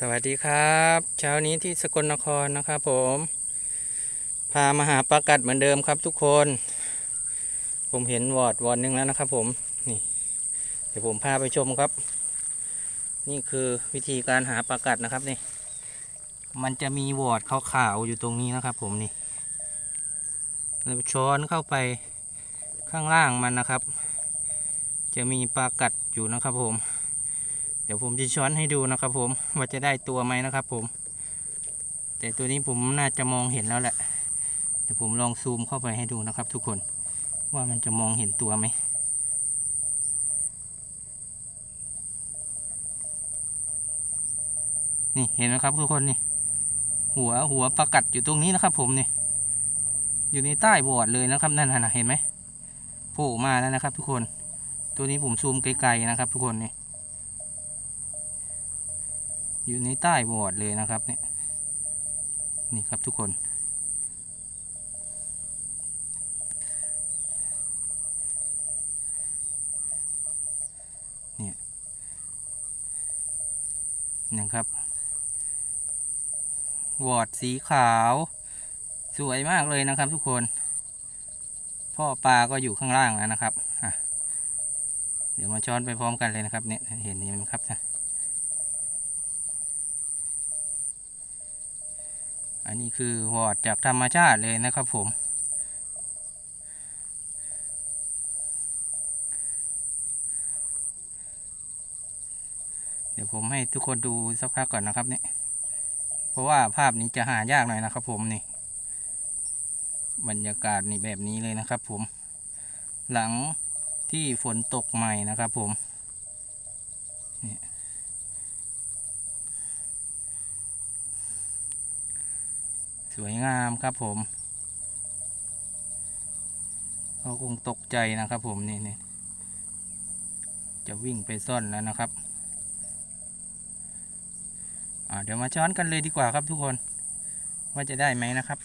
สวัสดีครับ เช้านี้ที่สกลนครนะครับผม พามาหาปลากัดเหมือนเดิมครับทุกคน ผมเห็นวอดวอดหนึ่งแล้วนะครับผมนี่ เดี๋ยวผมพาไปชมครับ นี่คือวิธีการหาปลากัดนะครับนี่ มันจะมีวอดขาวๆอยู่ตรงนี้นะครับ ผมนี่เราช้อนเข้าไปข้างล่างมันนะครับ จะมีปลากัดอยู่นะครับผม เดี๋ยวผมจะช้อนให้ดูนะครับผมว่าจะได้ตัวไหมนะครับผม แต่ตัวนี้ผมน่าจะมองเห็นแล้วแหละเดี๋ยวผมลองซูมเข้าไปให้ดูนะครับ ทุกคนว่ามันจะมองเห็นตัวไหมนี่เห็นไหมครับทุกคนนี่หัวหัวประกัดอยู่ตรงนี้นะครับ ผมนี่อยู่ในใต้บอร์ดเลยนะครับนั่นนะเห็นไหมโผล่มาแล้วนะครับ ทุกคน ตัวนี้ผมซูมไกลๆนะครับ ทุกคนนี่ อยู่ในใต้บอร์ดเลยนะครับเนี่ยนี่ครับทุกคน เนี่ยนะครับวอร์ดสีขาว สวยมากเลยนะครับทุกคน พ่อปลาก็อยู่ข้างล่างแล้วนะครับ เดี๋ยวมาช้อนไปพร้อมกันเลยนะครับเนี่ยเห็นนี่ไหมครับนะ อันนี้คือวอดจากธรรมชาติเลยนะครับผม เดี๋ยวผมให้ทุกคนดูสักพักก่อนนะครับเนี่ย เพราะว่าภาพนี้จะหายากหน่อยนะครับผมนี่ บรรยากาศนี่แบบนี้เลยนะครับผม หลังที่ฝนตกใหม่นะครับผม สวยงามครับผมเขาคงตกใจนะครับผมนี่นี่จะวิ่งไปซ่อนแล้วนะครับเดี๋ยวมาช้อนกันเลยดีกว่าครับทุกคน ว่าจะได้ไหมนะครับ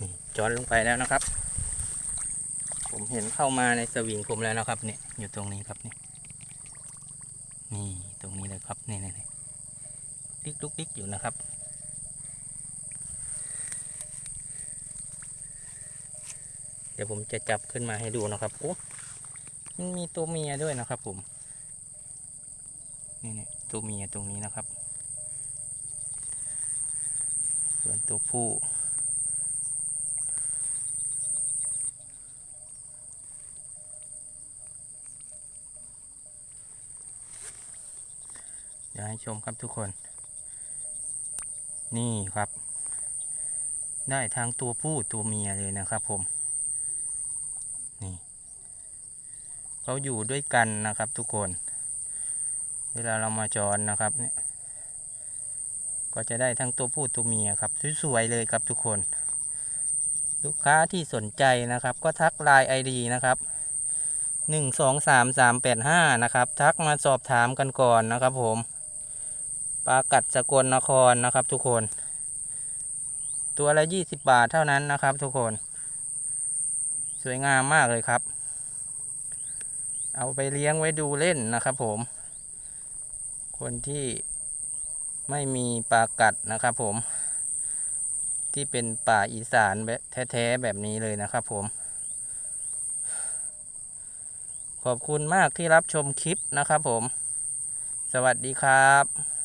นี่ช้อนลงไปแล้วนะครับ ผมเห็นเข้ามาในสวิงผมแล้วนะครับเนี่ยอยู่ตรงนี้ครับนี่นี่ตรงนี้เลยครับนี่นี่นี่ดิกลุกดิ๊กอยู่นะครับเดี๋ยวผมจะจับขึ้นมาให้ดูนะครับโอ้มันมีตัวเมียด้วยนะครับ ผมนี่นี่ตัวเมียตรงนี้นะครับ ส่วนตัวผู้ ยวให้ชมครับทุกคน นี่ครับ ได้ทั้งตัวผู้ตัวเมียเลยนะครับผม นี่เขาอยู่ด้วยกันนะครับทุกคน เวลาเรามาจรนะครับเนี่ยก็จะได้ทั้งตัวผู้ตัวเมียครับสวยๆเลยครับทุกคน ลูกค้าที่สนใจนะครับ ก็ทักไลน์ไอดีนะครับหนึ่งสองสามสามแปดห้านะครับ ทักมาสอบถามกันก่อนนะครับผม ปลากัดสกลนครนะครับ ทุกคน ตัวละยี่สิบบาทเท่านั้นนะครับ ทุกคน สวยงามมากเลยครับ เอาไปเลี้ยงไว้ดูเล่นนะครับ ผม คนที่ไม่มีปลากัดนะครับ ผม ที่เป็นป่าอีสานแบบแท้ๆแบบนี้เลยนะครับ ผมขอบคุณมากที่รับชมคลิปนะครับผม สวัสดีครับ